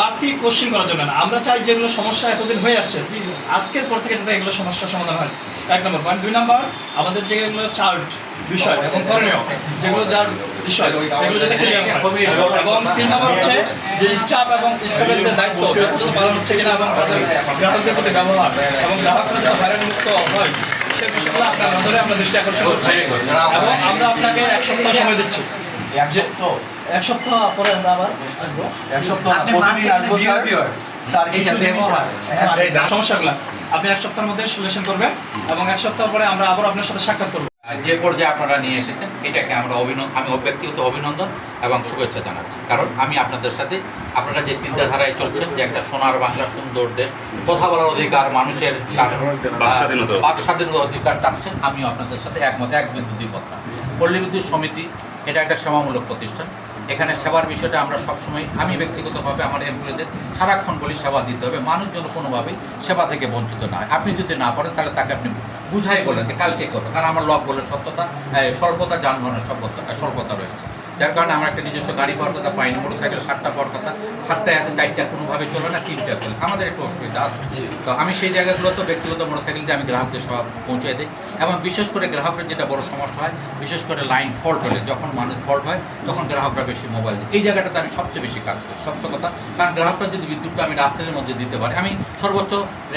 বাড়তি কোশ্চেন করার জন্য না। আমরা চাই যেগুলো সমস্যা এতদিন হয়ে আসছে আজকের পর থেকে যাতে এগুলো সমস্যার সমাধান হয়। এক নম্বর পয়েন্ট দুই নম্বর আমাদের যেগুলো চার্ট বিষয় এবং করণীয় যেগুলো যার বিষয় এগুলো যাতে ক্লিয়ার হয়। এবং তিন নম্বর হচ্ছে যে স্টাফ এবং স্টাফের যে দায়িত্ব যথাযথ পালন হচ্ছে কিনা এবং তাদের গ্রাহকদের প্রতি ব্যবহার এবং গ্রাহকরা যাতে হয়রানি মুক্ত হয় সে বিষয়গুলো আপনার নজরে আমরা দৃষ্টি আকর্ষণ করছি। এবং আমরা আপনাকে এক সপ্তাহ সময় দিচ্ছি। যে এক সপ্তাহ পরে আমরা আবার আসব। এক সপ্তাহ প্রতিদিন আসব স্যার স্যার কিছু হ্যাঁ, সমস্যাগুলো। আপনি এক সপ্তাহের মধ্যে সলিউশন করবেন এবং এক সপ্তাহ পরে আমরা আবার আপনার সাথে সাক্ষাৎ করব। যে পর্যায়ে আপনারা নিয়ে এসেছেন এটাকে আমরা অভিনন্দন আমি ব্যক্তিগত অভিনন্দন এবং শুভেচ্ছা জানাচ্ছি। কারণ আমি আপনাদের সাথে আপনারা যে চিন্তাধারায় চলছেন যে একটা সোনার বাংলা সুন্দর দেশ কথা বলার অধিকার মানুষের বাক স্বাধীনতার অধিকার চাচ্ছেন আমিও আপনাদের সাথে একমত এক বিদ্যুৎ পল্লী বিদ্যুৎ সমিতি এটা একটা সেবামূলক প্রতিষ্ঠান। এখানে সেবার বিষয়টা আমরা সবসময়, আমি ব্যক্তিগতভাবে আমার এমপ্লয়ীদের সারাক্ষণ বলি সেবা দিতে হবে। মানুষ যেন কোনোভাবেই সেবা থেকে বঞ্চিত না হয়। আপনি যদি না পারেন, তাহলে তাকে আপনি বুঝাই বলেন যে কালকে করবেন কারণ আমার লক বলে সত্যতা সর্বতা যানবাহনের সভ্যতা, স্বল্পতা রয়েছে। যার কারণে আমরা একটা নিজস্ব গাড়ি পাওয়ার কথা পাইনি মোটর সাইকেল সাতটা পাওয়ার কথা। সাতটায় আছে চারটা কোনোভাবে চলে না তিনটা চলে। আমাদের একটু অসুবিধা আছে। তো আমি সেই জায়গাগুলোতে ব্যক্তিগত মোটর সাইকেল দিয়ে আমি গ্রাহকদের সেবা পৌঁছে দিই। এবং বিশেষ করে গ্রাহকের যেটা বড় সমস্যা হয় বিশেষ করে লাইন ফল্ট হলে যখন মানুষ ফল্ট হয় তখন গ্রাহকরা বেশি মোবাইল দেয়। এই জায়গাটাতে আমি সবচেয়ে বেশি কাজ করি সত্য কথা। কারণ গ্রাহকরা যদি বিদ্যুৎটা আমি রাত্রের মধ্যে দিতে পারি আমি সর্বোচ্চ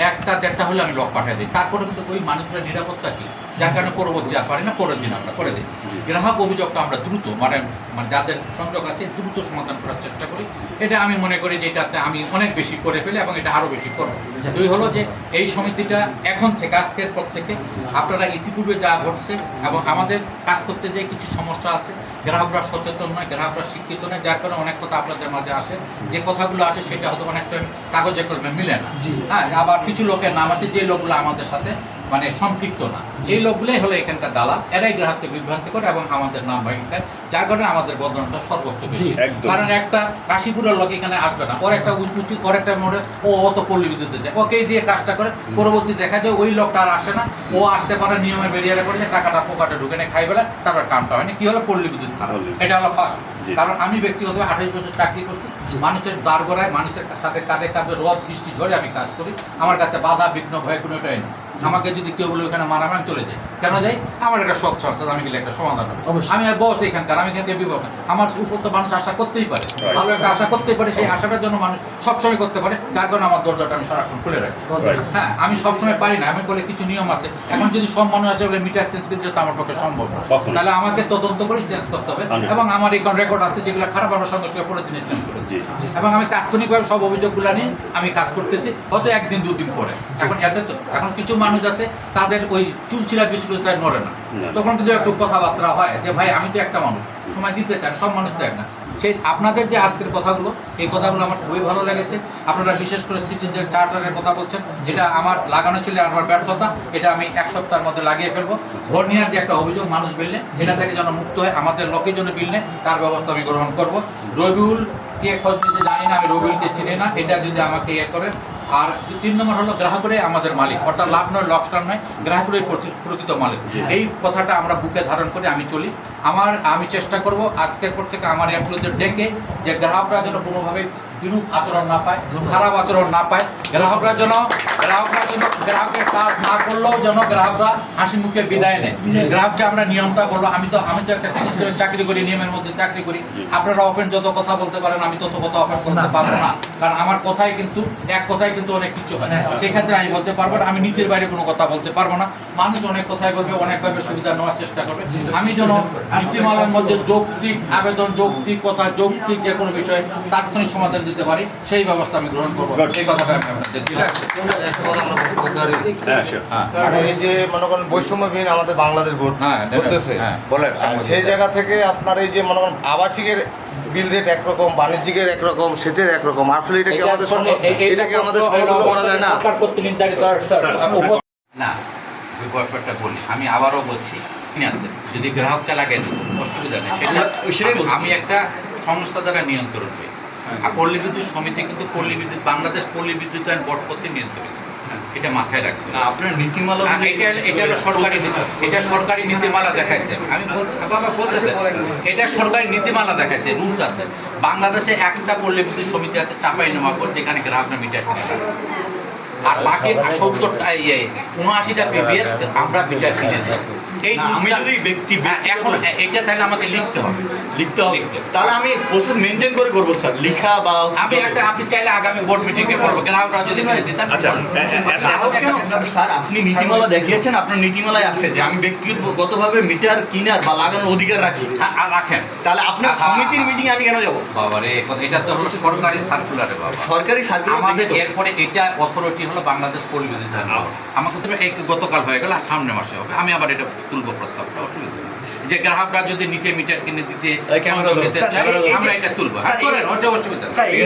একটা দেড়টা হলে আমি লক পাঠিয়ে দিই। তারপরে কিন্তু ওই মানুষগুলোর নিরাপত্তা কি? যার কারণে পরবর্তী আর পারি না পরের দিন আমরা করে দিই। গ্রাহক অভিযোগটা আমরা দ্রুত মানে মানে যাদের সংযোগ আছে দ্রুত সমাধান করার চেষ্টা করি। এটা আমি মনে করি যে এটাতে আমি অনেক বেশি করে ফেলি এবং এটা আরও বেশি করব। দুই হলো যে এই সমিতিটা এখন থেকে আজকের পর থেকে আপনারা ইতিপূর্বে যা ঘটছে এবং আমাদের কাজ করতে যে কিছু সমস্যা আছে গ্রাহকরা সচেতন নয় গ্রাহকরা শিক্ষিত নয় যার কারণে অনেক কথা আপনাদের মাঝে আসে। যে কথাগুলো আসে সেটা হয়তো অনেকটা কাগজে কলমে মিলে না। হ্যাঁ আবার কিছু লোকের নাম আছে যে লোকগুলো আমাদের সাথে মানে সম্পৃক্ত না। এই লোকগুলোই হলো এখানকার দালাল এরাই গ্রাহককে বিভ্রান্ত করে এবং আমাদের নাম ভেঙে যার কারণে আমাদের বদনামটা সর্বোচ্চ বেশি। কারণ একটা কাশিপুরের লোক এখানে আসবে না। ওর একটা উঁচু ওর একটা মোড়ে ও অত পল্লী বিদ্যুতে যায়। ওকেই দিয়ে কাজটা করে পরবর্তী দেখা যায় ওই লোকটা আর আসে না। ও আসতে পারে নিয়মে বেরিয়ে পড়ে যে টাকাটা পোকাটে ঢুকে নেয় খাই বেলা তারপর কামটা হয়নি। কি হলো? পল্লী বিদ্যুৎ খারাপ। এটা হলো ফার্স্ট কারণ আমি ব্যক্তিগতভাবে আঠাশ বছর চাকরি করছি। মানুষের দাঁড় গড়ায় মানুষের সাথে কাঁধে কাঁধে রদ বৃষ্টি ঝড়ে আমি কাজ করি। আমার কাছে বাধা বিঘ্ন ভয় কোনোটাই নেই। আমাকে যদি কেউ বলে ওখানে মারাম আমি চলে যাই। কেন যাই? আমার একটা শখ সংস্থা আমি গেলে একটা সমাধান হবে। আমি বস এখানকার আমি এখানকে বিপদ না। আমার উপর তো মানুষ আশা করতেই পারে। ভালো একটা আশা করতেই পারে সেই আশাটার জন্য মানুষ সবসময় করতে পারে। যার কারণে আমার দরজাটা আমি সারাক্ষণ খুলে রাখি। হ্যাঁ আমি সবসময় পারি না। আমি বলে কিছু নিয়ম আছে। এখন যদি সব মানুষ আসে বলে মিটার চেঞ্জ করতে তো আমার পক্ষে সম্ভব না। তাহলে আমাকে তদন্ত করে চেঞ্জ করতে হবে। এবং আমার এই রেকর্ড আছে যেগুলো খারাপ আমরা সঙ্গে সঙ্গে পরের দিনে চেঞ্জ করে জি, জি। এবং আমি তাৎক্ষণিকভাবে সব অভিযোগগুলো নিয়ে আমি কাজ করতেছি। হয়তো একদিন দুদিন পরে। এখন এতে তো এখন কিছু মানুষ আছে তাদের ওই চুলচিলা বিষয়গুলো তাই নড়ে না। তখন কিন্তু একটু কথাবার্তা হয় যে ভাই আমি তো একটা মানুষ সময় দিতে চান সব মানুষ তো এক না। সেই আপনাদের যে আজকের কথাগুলো এই কথাগুলো আমার খুবই ভালো লেগেছে। আপনারা বিশেষ করে সিটিজেন চার্টারের কথা বলছেন যেটা আমার লাগানো ছিল আমার ব্যর্থতা এটা আমি এক সপ্তাহের মধ্যে লাগিয়ে ফেলব। ভর্নিয়ার যে একটা অভিযোগ মানুষ বিললে সেটা থেকে যেন মুক্ত হয় আমাদের লোকের জন্য বিললে তার ব্যবস্থা আমি গ্রহণ করব। রবিউল কে খোঁজ নিতে জানি না আমি রবিউলকে চিনি না এটা যদি আমাকে ইয়ে করেন আর তিন নম্বর হলো গ্রাহকরাই আমাদের মালিক। অর্থাৎ লাভ নয় লকসান নয় গ্রাহকরাই প্রকৃত মালিক। এই কথাটা আমরা বুকে ধারণ করে আমি চলি। আমার আমি চেষ্টা করব আজকের পর থেকে আমার এমপ্লয়ীদের ডেকে যে গ্রাহকরা যেন কোনোভাবে বিরূপ আচরণ না পায় খারাপ আচরণ না পায় গ্রাহকরা যেন গ্রাহকরা যেন গ্রাহকের কাজ না করলেও যেন গ্রাহকরা হাসি মুখে বিদায় নেয়। গ্রাহককে আমরা নিয়মটা বলব আমি তো আমি তো একটা সিস্টেমে চাকরি করি নিয়মের মধ্যে চাকরি করি। আপনারা ওপেন যত কথা বলতে পারেন আমি তত কথা ওপেন করতে পারব না। কারণ আমার কথাই কিন্তু এক কথাই কিন্তু অনেক কিছু হয়। সেক্ষেত্রে আমি বলতে পারব না আমি নিজের বাইরে কোনো কথা বলতে পারব না। মানুষ অনেক কথাই বলবে অনেকভাবে সুবিধা নেওয়ার চেষ্টা করবে। আমি যেন নীতিমালার মধ্যে যৌক্তিক আবেদন যৌক্তিক কথা যৌক্তিক যে কোনো বিষয়ে তাৎক্ষণিক সমাধান দিতে পারি সেই ব্যবস্থা আমি গ্রহণ করব। এই কথাটা আমি আপনাদের। হ্যাঁ. হ্যাঁ এই যে মনে করেন বৈষম্যবিহীন আমাদের বাংলাদেশ হ্যাঁ হ্যাঁ সেই জায়গা থেকে আপনার এই যে মনে করেন আবাসিকের বিল রেট একরকম বাণিজ্যিকের একরকম সেচের একরকম আসলে এটা কি আমাদের সঙ্গে এটা কি আমাদের করা যায় না? না ওই ব্যাপারটা বলি আমি আবারও বলছি আছে যদি গ্রাহককে লাগে অসুবিধা নেই সেটা আমি একটা সংস্থা দ্বারা নিয়ন্ত্রণ হই আর পল্লী বিদ্যুৎ সমিতি কিন্তু পল্লী বিদ্যুৎ বাংলাদেশ পল্লী বিদ্যুৎ আইন বোর্ড কর্তৃক নিয়ন্ত্রিত। এটা মাথায় রাখছি। আপনার নীতিমালা এটা এটা হলো সরকারি এটা সরকারি নীতিমালা দেখাইছে। আমি বল- বাবা বলতেছে এটা সরকারি নীতিমালা দেখাইছে রুলস আছে। বাংলাদেশে একটা পল্লী বিদ্যুৎ সমিতি আছে চাপাই নোমাপুর যেখানে গ্রাহকরা মিটার। আর বাকি সত্তরটা ইয়ে উনআশিটা পিবিএস আমরা মিটার কিনেছি এই আমি যদি ব্যক্তি হ্যাঁ, এখন এটা তাহলে আমাকে লিখতে হবে। লিখতে হবে। তাহলে আমি প্রসেস মেনটেন করে করব স্যার লিখা বা আমি একটা আপনি চাইলে আগামী বোর্ড মিটিংয়ে বলব গ্রাহকরা যদি দিতেন আচ্ছা? স্যার আপনি নীতিমালা দেখিয়েছেন আপনার নীতিমালায় আছে যে আমি ব্যক্তিগতভাবে মিটার কিনার বা লাগানোর অধিকার রাখি। রাখেন। তাহলে আপনার সমিতির মিটিং আমি কেন যাব? বাবারে এ কথা- এটা তো হলো সরকারি সার্কুলারে বাবা। সরকারি সার্কুলার আমাদের এরপরে এটা অথরিটি হলো বাংলাদেশ পরিবেশ আমাকে তো গতকাল হয়ে গেল আর সামনে মাসে হবে। আমি আবার এটা তুলবো প্রস্তাবটা অসুবিধা নেই। যে গ্রাহকরা যদি নিচে মিটার কিনে দিতে আমরা এটা তুলবো। হ্যাঁ, করেন ওটা অসুবিধা।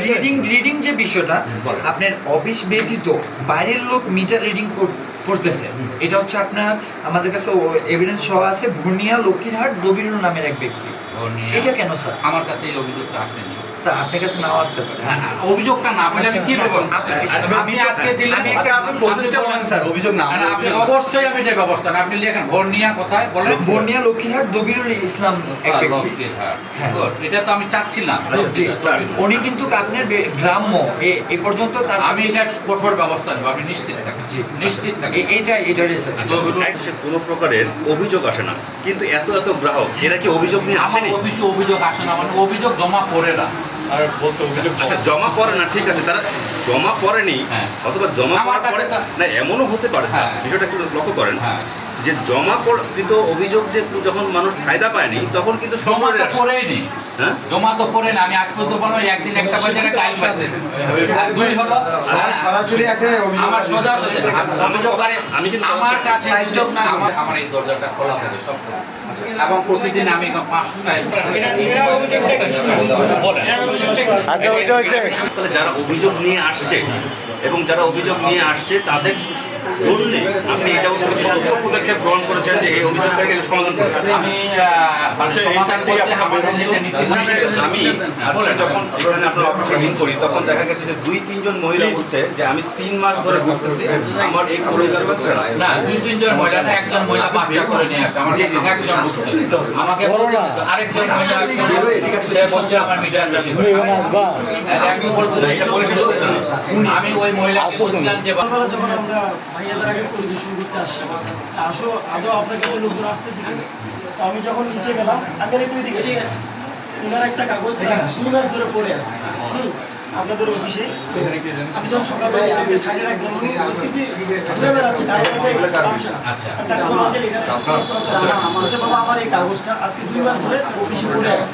রিডিং রিডিং যে বিষয়টা আপনার অফিস ব্যতীত বাইরের লোক মিটার রিডিং করতেছে এটা হচ্ছে আপনার আমাদের কাছে এভিডেন্স সহ আছে ভুনিয়া লক্ষ্মীরহাট দবিরুল নামের এক ব্যক্তি। এটা কেন স্যার আমার কাছে এই অভিযোগটা আসেনি। স্যার আপনার কাছে নাও আসতে পারে। অভিযোগটা না পেলে আমি কি আচ্ছা, করব? আজকে দিলেন। আমি আপনি প্রসেসটা বলেন। স্যার অভিযোগ না আপনি অবশ্যই আমি যে ব্যবস্থা আপনি লেখেন। কোথায়? বলেন। বর্নিয়া লক্ষ্মীরহাট দবিরুল ইসলাম এক ব্যক্তি। লস্কর, হ্যাঁ। এটা তো আমি চাচ্ছিলাম। আচ্ছা। উনি কিন্তু আপনার গ্রাম্য। এ- পর্যন্ত তার আমি এটা কঠোর ব্যবস্থা নেব আপনি নিশ্চিত থাকেন। নিশ্চিত থাকেন। এইটা কোনো প্রকারের অভিযোগ আসে না। কিন্তু এত এত গ্রাহক এরা কি অভিযোগ নিয়ে আসেনি অফিসে অভিযোগ আসে না মানে অভিযোগ জমা পড়ে না। আর বলতে অভিযোগ আচ্ছা জমা করে না ঠিক আছে। তারা জমা করেনি হ্যাঁ। অথবা জমা করার পরে না এমনও হতে পারে। স্যার, হ্যাঁ। বিষয়টা একটু লক্ষ্য করেন। হ্যাঁ। যে জমা কৃত অভিযোগ যে যখন মানুষ ফায়দা পায়নি তখন কিন্তু জমা তো পড়েই নি। হ্যাঁ? জমা তো পড়ে না। আমি আজ পর্যন্ত বলব একদিন একটা বাজারে টাইম আর দুই হলো সরাসরি আছে আমার সোজা সোজা আমি কিন্তু আমার কাছে অভিযোগ না আমার আমার এই দরজাটা খোলা থাকে সব এবং প্রতিদিন আমি তাহলে যারা অভিযোগ নিয়ে আসছে এবং যারা অভিযোগ নিয়ে আসছে তাদের জন্য আপনি এটা কতগুলো পদক্ষেপ গ্রহণ করেছেন যে এই অভিযোগকারীকে সমাধান করছেন? আমি মানে আচ্ছা, এই থেকে আমি আজকে যখন এখানে আপনার অফিসে ইন করি তখন দেখা গেছে যে দুই তিনজন মহিলা বলছে যে আমি তিন মাস ধরে ঘুরতেছি আমার এই পরিবার হচ্ছে না। দুই তিনজন মহিলা না একজন মহিলা বাচ্চা করে নিয়ে আসে আমার। একজন বুঝতে আমাকে আরেকজন মহিলা সে বলছে। আমার মিটার একজন বলতে আমি ওই মহিলাকে বলছিলাম যে সকালবেলা যখন আমরা ভাইয়াদের আগে পরিবেশন করতে আসি আসো আদৌ আপনার কাছে লোকজন আসতেছে কি তো আমি যখন নিচে গেলাম আমি আর একটু এদিকে ওনার একটা কাগজ দুই মাস ধরে পড়ে আছে। হুম, আপনাদের অফিসে। আমি যখন সকালবেলা এটাকে সাইডে রাখলাম উনি দেখতেছি ঘুরে বেড়াচ্ছে কারও কাছে পাচ্ছে না। আচ্ছা। আমি তাকে বললাম যে এখানে এসে কি করতে হবে? বলছে, বাবা আমার এই কাগজটা আজকে দুই মাস ধরে অফিসে পড়ে আছে।